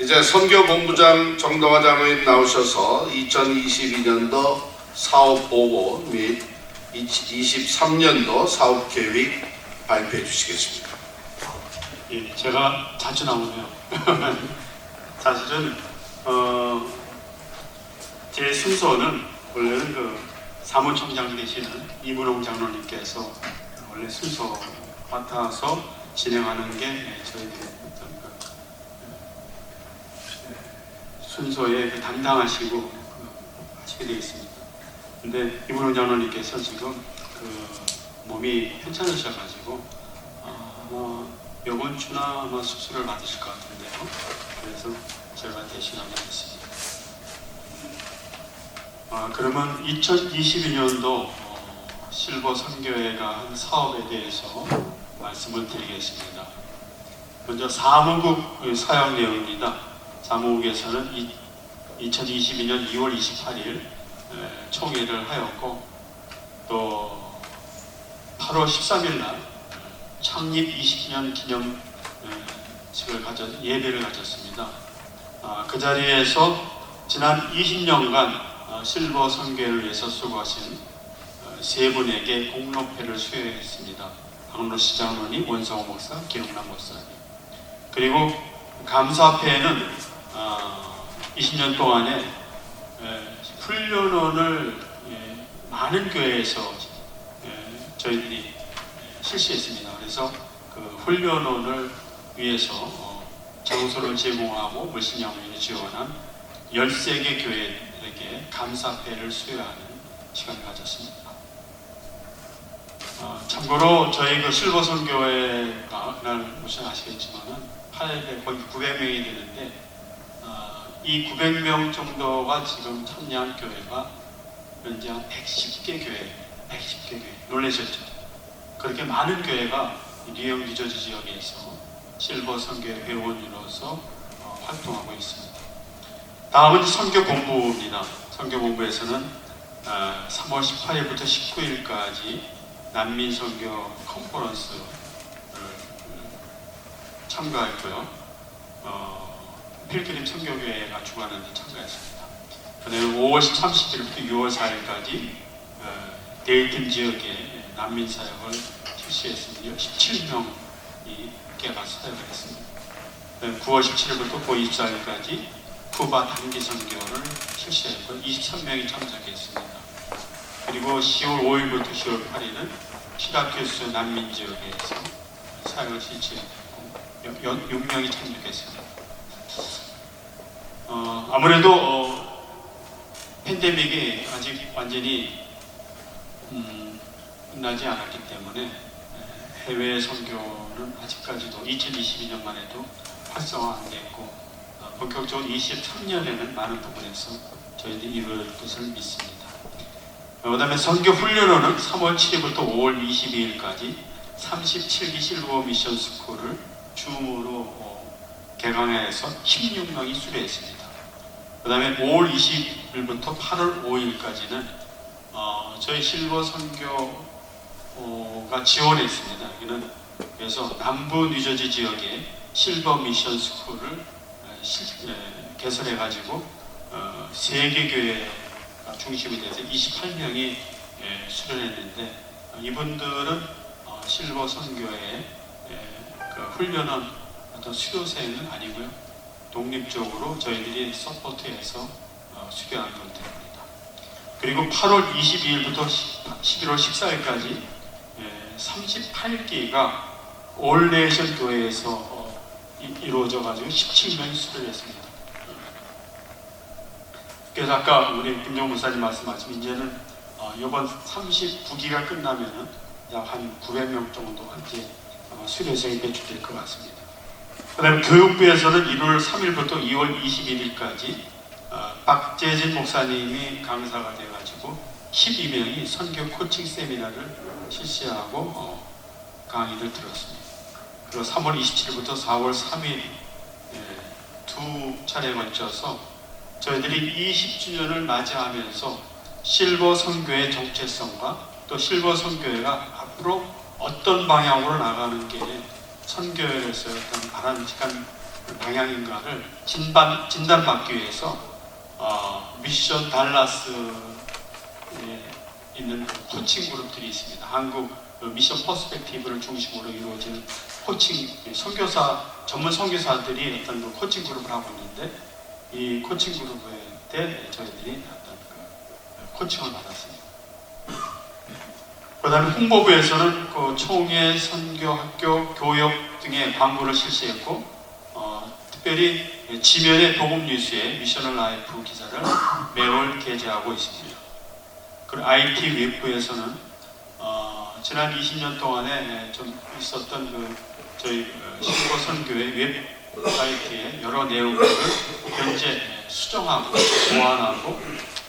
이제 선교 본부장 정동화 장로님 나오셔서 2022년도 사업 보고 및 23년도 사업 계획 발표해 주시겠습니다. 예, 제가 자주 나오네요. 사실은 어, 제 순서는 원래는 그 사무총장 되시는 이문홍 장로님께서 원래 순서 맡아서 진행하는 게 예, 저희들의 어떤 그, 예, 순서에 그 담당하시고 그, 하시게 되어 있습니다. 근데 이문홍 장로님께서 지금 그 몸이 괜찮으셔가지고 어, 아마 이번 주나 아마 수술을 받으실 것 같은데요. 그래서 제가 대신하게 됐습니다. 아, 그러면 2022년도 어, 실버 선교회가 한 사업에 대해서 말씀을 드리겠습니다. 먼저 사무국 사용 내용입니다. 사무국에서는 이, 2022년 2월 28일 에, 총회를 하였고 또 8월 13일 날 창립 20주년 기념식을 가져 예배를 가졌습니다. 아, 그 자리에서 지난 20년간 어, 실버 선교를 위해서 수고하신 어, 세 분에게 공로패를 수여했습니다. 박로 시 장로님, 원성호 목사, 기록남 목사님. 그리고 감사패는 어, 20년 동안에 에, 훈련원을 예, 많은 교회에서 예, 저희들이 실시했습니다. 그래서 그 훈련원을 위해서 어, 장소를 제공하고 물신양면을 지원한 13개 교회에게 감사패를 수여하는 시간을 가졌습니다. 어, 참고로 저희 그 실버 선 교회가 그날 무슨 아시겠지만은 800 거의 900명이 되는데 어, 이 900명 정도가 지금 참여한 교회가 현재 한 110개 교회, 110개 교회 놀라셨죠? 그렇게 많은 교회가 리형 리저지 지역에서 실버 선교회 회원으로서 어, 활동하고 있습니다. 다음은 선교 본부입니다. 선교 본부에서는 어, 3월 18일부터 19일까지 난민 선교 컨퍼런스를 참가했고요. 어, 필그림 선교교회가 주관하는 데 참가했습니다. 그다음에 5월 30일부터 6월 4일까지 어, 데이튼 지역에 난민 사역을 실시했습니다. 17명이 깨가 사역을 했습니다. 9월 17일부터 9월 24일까지 쿠바 단기 선교를 실시했고 23명이 참석했습니다. 그리고 10월 5일부터 10월 8일은 시라큐스 난민 지역에서 사역을 실시했고 6명이 참석했습니다. 어, 아무래도 어, 팬데믹이 아직 완전히 음, 끝나지 않았기 때문에 해외 선교는 아직까지도 2022년만 해도 활성화 안 됐고 어, 본격적으로 23년에는 많은 부분에서 저희들이 이룰 것을 믿습니다. 그 다음에 선교 훈련원은 3월 7일부터 5월 22일까지 37기 실버 미션 스쿨을 줌으로 어, 개강해서 16명이 수료했습니다. 그 다음에 5월 20일부터 8월 5일까지는 어, 저희 실버 선교가 지원했습니다. 그래서 남부 뉴저지 지역에 실버 미션 스쿨을 실, 에, 개설해가지고 어, 세계 교회가 중심이 돼서 28명이 예, 수련했는데 어, 이분들은 어, 실버 선교회 그 훈련은 어떤 수료생은 아니고요 독립적으로 저희들이 서포트해서 어, 수료한 분들입니다. 그리고 8월 22일부터 11월 14일까지 38기가 올레이션 교회에서 어, 이- 이루어져 가지고 17명이 수료를 했습니다. 그래서 아까 우리 김정 목사님 말씀하신 이제는 어, 이번 39기가 끝나면은 약 한 900명 정도 한테 아마 수료생이 배출될 것 같습니다. 그다음에 교육부에서는 1월 3일부터 2월 21일까지 어, 박재진 목사님이 강사가 돼가지고 12명이 선교 코칭 세미나를 실시하고 어, 강의를 들었습니다. 그리고 3월 27일부터 4월 3일 두 차례에 걸쳐서 저희들이 20주년을 맞이하면서 실버 선교의 정체성과 또 실버 선교회가 앞으로 어떤 방향으로 나가는 게 선교회에서 어떤 바람직한 방향인가를 진단, 진단받기 위해서 어, 미션 달라스에 있는 그 코칭 그룹들이 있습니다. 한국 그 미션 퍼스펙티브를 중심으로 이루어지는 코칭 선교사 전문 선교사들이 어떤 그 코칭 그룹을 하고 있는데 이 코칭 그룹에 때 저희들이 어떤 그 코칭을 받았습니다. 그다음에 홍보부에서는 그 총회, 선교학교, 교역 등의 광고를 실시했고 어, 특별히 지면의 복음 뉴스에 미셔널 라이프 기사를 매월 게재하고 있습니다. 그리고 IT 웹부에서는 어, 지난 20년 동안에 좀 있었던 그 저희 어, 신고 선교의 웹 사이트의 여러 내용들을 현재 수정하고 보완하고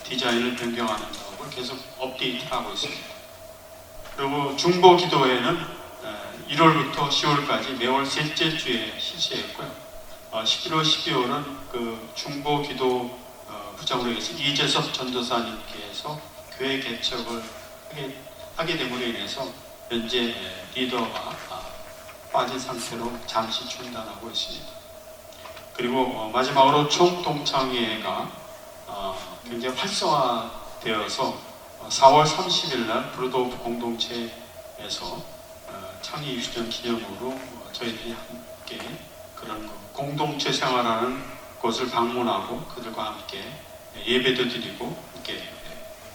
디자인을 변경하는 작업을 계속 업데이트하고 있습니다. 그리고 중보 기도회는 1월부터 10월까지 매월 셋째 주에 실시했고요. 어, 11월, 12월은 그 중보 기도 어, 부장으로 해서 이재섭 전도사님께서 교회 개척을 하게, 하게 됨으로 인해서 현재 리더가 아, 빠진 상태로 잠시 중단하고 있습니다. 그리고 어, 마지막으로 총동창회가 어, 굉장히 활성화되어서 4월 30일 날 브루도프 공동체에서 어, 창의 20주년 기념으로 어, 저희들이 함께 그런 그 공동체 생활하는 곳을 방문하고 그들과 함께 예배도 드리고 함께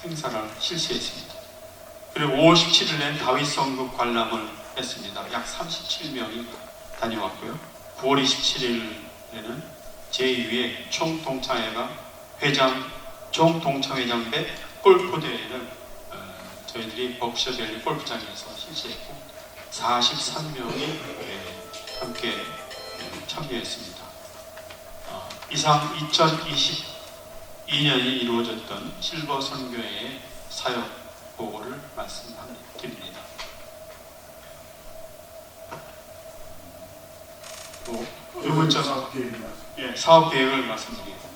행사를 실시했습니다. 그리고 5월 17일엔 다윗 성급 관람을 했습니다. 약 37명이 다녀왔고요. 9월 27일에는 제2회 총동창회가 회장 총동창회장 배 골프 대회를 어, 저희들이 버크셔밸리 골프장에서 실시했고 43명이 함께 참여했습니다. 어, 이상 2022년이 이루어졌던 실버 선교회의 사역 보고를 말씀드립니다. 또 두 번째 예, 사업 계획을 말씀드리겠습니다.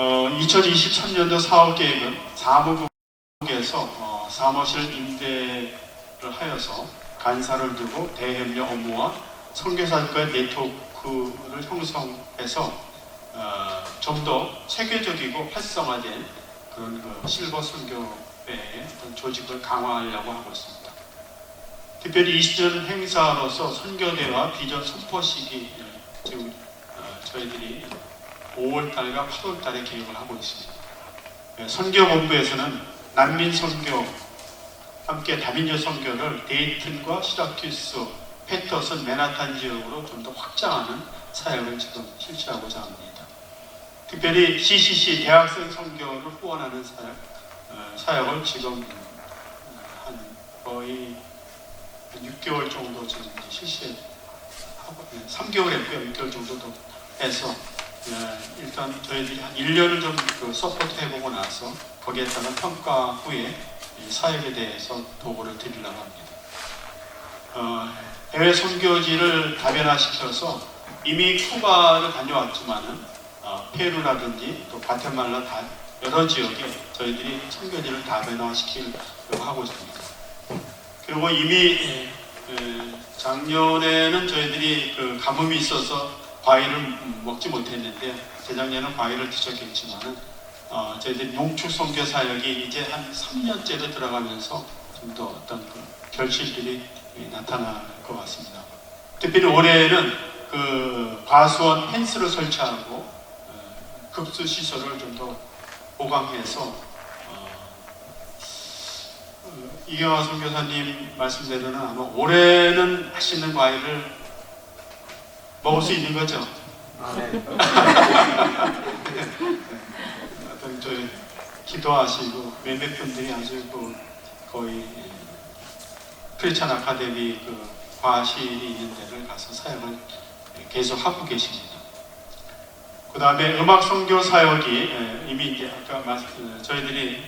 어, 2023년도 사업 계획은 사무국에서 어, 사무실 임대를 하여서 간사를 두고 대협력 업무와 선교사들과의 네트워크를 형성해서 어, 좀더 체계적이고 활성화된 그런 그 실버 선교회의 어떤 조직을 강화하려고 하고 있습니다. 특별히 20년 행사로서 선교대와 비전 선포식이 지금 어, 저희들이 5월달과 8월달에 계획을 하고 있습니다. 예, 선교본부에서는 난민 선교 함께 다민족 선교를 데이튼과 시라큐스, 패터슨, 맨하탄 지역으로 좀 더 확장하는 사역을 지금 실시하고자 합니다. 특별히 CCC 대학생 선교를 후원하는 사역, 어, 사역을 지금 한 거의 한 6개월 정도 지금 실시하고 3개월 했고요. 6개월 정도 더 해서 예, 일단 저희들이 한 1년을 좀 그 서포트 해보고 나서 거기에 따른 평가 후에 이 사역에 대해서 도구를 드리려고 합니다. 어, 해외 선교지를 다변화시켜서 이미 쿠바를 다녀왔지만은 어, 페루라든지 또 과테말라 다 여러 지역에 저희들이 선교지를 다변화시키려고 하고 있습니다. 그리고 이미 에, 에, 작년에는 저희들이 그 가뭄이 있어서 과일을 먹지 못했는데 재작년에는 과일을 드셨겠지만은 어, 저희들이 농축 선교 사역이 이제 한 3년째로 들어가면서 좀 더 어떤 그 결실들이 나타날 것 같습니다. 특별히 올해는 그 과수원 펜스를 설치하고 어, 급수 시설을 좀 더 보강해서 어, 어, 이경화 선교사님 말씀대로는 아마 올해는 맛있는 과일을 먹을 수 있는 거죠. 어떤 저희 기도하시고 몇몇 분들이 아주 그 거의 크리스찬 아카데미 그 과실이 있는 데를 가서 사역을 계속 하고 계십니다. 그 다음에 음악 선교 사역이 예, 이미 이제 아까 말 저희들이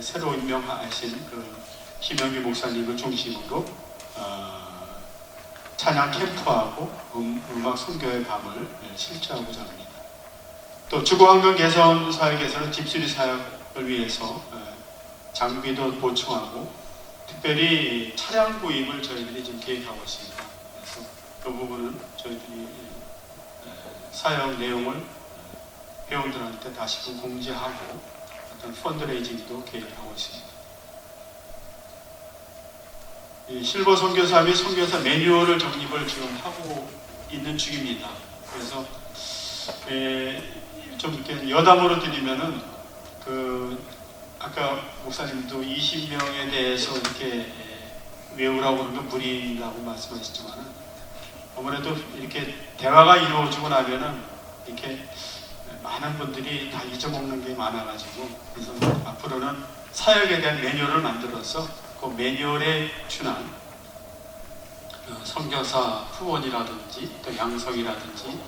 새로 임명하신 그 김영기 목사님을 중심으로 어, 찬양 캠프하고 음, 음악 선교의 밤을 예, 실시하고자 합니다. 또 주거환경 개선 사역에서는 집수리 사역을 위해서 예, 장비도 보충하고 특별히 차량 구입을 저희들이 지금 계획하고 있습니다. 그래서 그 부분은 저희들이 에, 사역 내용을 회원들한테 다시금 공지하고 어떤 펀드레이징도 계획하고 있습니다. 이 실버 선교사 및 선교사 매뉴얼을 정립을 지금 하고 있는 중입니다. 그래서 에, 좀 이렇게 여담으로 드리면은 그 아까 목사님도 20명에 대해서 이렇게 에, 외우라고 건 무리라고 말씀하셨지만은 아무래도 이렇게 대화가 이루어지고 나면은 이렇게 많은 분들이 다 잊어먹는 게 많아가지고 그래서 앞으로는 사역에 대한 매뉴얼을 만들어서 그 매뉴얼에 준한 어, 선교사 후원이라든지 또 양성이라든지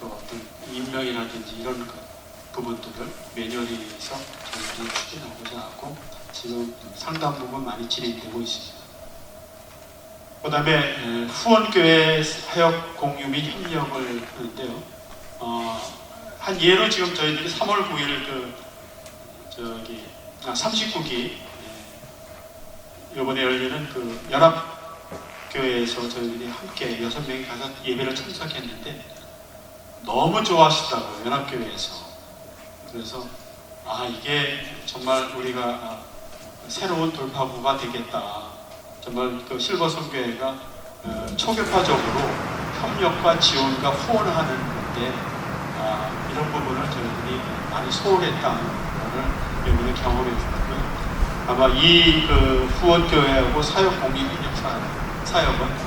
또 어떤 임명이라든지 이런 그 부분들을 매뉴얼에서 저희들이 추진하고자 하고 지금 상당 부분 많이 진행되고 있습니다. 그 다음에 후원교회 사역 공유 및 협력을 하는데요. 어, 한 예로 지금 저희들이 3월 9일 그 저기 아, 39기 이번에 열리는 그 연합교회에서 저희들이 함께 여섯 명이 가서 예배를 참석했는데 너무 좋아하시다고요 연합교회에서 그래서 아 이게 정말 우리가 아, 새로운 돌파구가 되겠다 정말 그 실버 선교회가 어, 초교파적으로 협력과 지원과 후원하는데 아, 이런 부분을 저희들이 많이 소홀했다는 것을 이번에 경험했고요. 아마 이 그 후원교회하고 사역 공익협력 사역은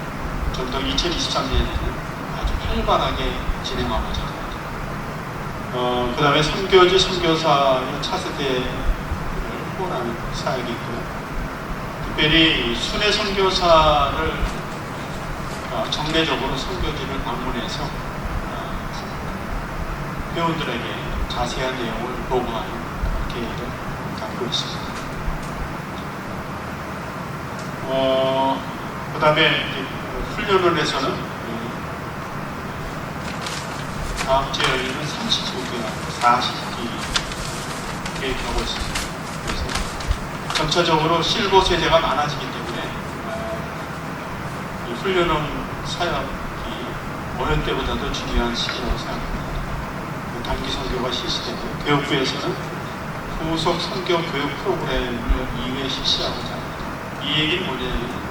좀 더 2023년에는 아주 활발하게 진행하고자 합니다. 어, 그 다음에 선교지 선교사의 차세대를 후원하는 사역이 있고요. 특별히 순회 선교사를 어, 정례적으로 선교지를 방문해서 어, 회원들에게 자세한 내용을 보고하는 계획을 갖고 있습니다. 어, 그 다음에 훈련원에서는 그 다음 주에 열리는 39기와 40기 계획하고 있습니다. 그래서 점차적으로 실버 세대가 많아지기 때문에 어, 이 훈련원 사역이 어느 때보다도 중요한 시기라고 생각합니다. 그 단기 선교가 실시되고 교육부에서는 후속 선교 교육 프로그램을 2회 실시하고자 합니다. 이 얘기는 뭐냐면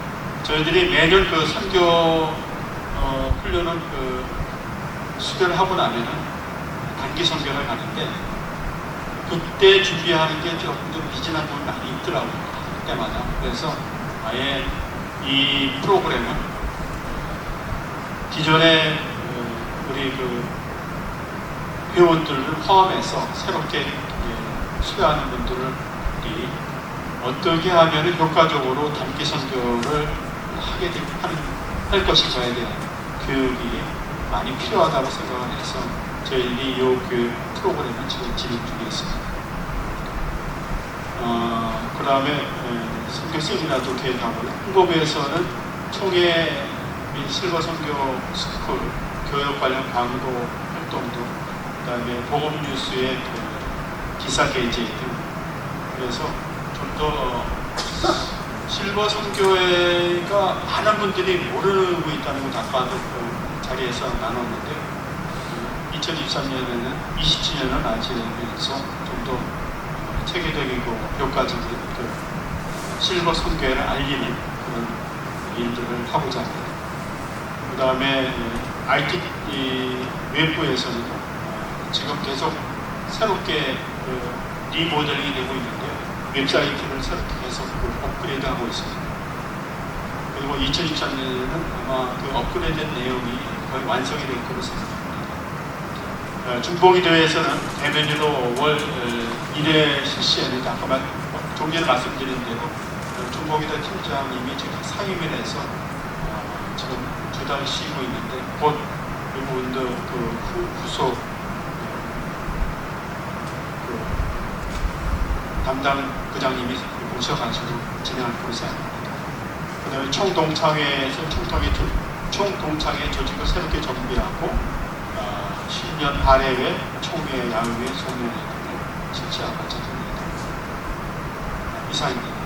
저희들이 매년 그 선교 어, 훈련은 그 수련을 하고 나면은 단기 선교를 가는데 그때 준비하는 게 조금 좀 미진한 부분이 많이 있더라고요. 그때마다. 그래서 아예 이 프로그램은 기존에 그 우리 그 회원들을 포함해서 새롭게 예, 수료하는 분들이 어떻게 하면 효과적으로 단기 선교를 하게 될, 할 것인가에 대한 교육이 많이 필요하다고 생각을 해서 저희들이 이 교육 프로그램을 지금 진행 중에 있습니다. 어, 그 다음에 선교 세미나도 계획하고요. 홍보부에서는 총회 및 실버 선교 스쿨 교육 관련 광고 활동도 그 다음에 보험 뉴스의 그 기사 게재 등 그래서 좀더 실버 선교회가 많은 분들이 모르고 있다는 걸 아까도 그 자리에서 나눴는데 2023년에는 27년을 맞이하면서 좀 더 체계적이고 효과적인 그 실버 선교회를 알리는 그런 일들을 하고자 합니다. 그 다음에 IT 어, 지금 계속 새롭게 그 리모델링이 되고 있는데 웹사이트를 새롭게 계속 그 업그레이드하고 있습니다. 그리고 2023년에는 아마 그 업그레이드된 내용이 거의 완성이 될 거로 생각합니다. 어, 중봉이 대회에서는 대면으로 월 1회 실시했는데 아까 말, 좀 전에 말씀드린 대로 어, 중봉이대 팀장님이 지금 상임을 해서 어, 지금 두 달 쉬고 있는데 곧이 부분도 그 후, 후속 그 담당 부장님이 오셔가지고 진행할 거로 생각합니다. 그 다음에 총동창회에서 총동회, 총동창회 조직을 새롭게 정비하고 어, 10년 발해회 총회 야외 소명회를 실시하고자 합니다. 이상입니다.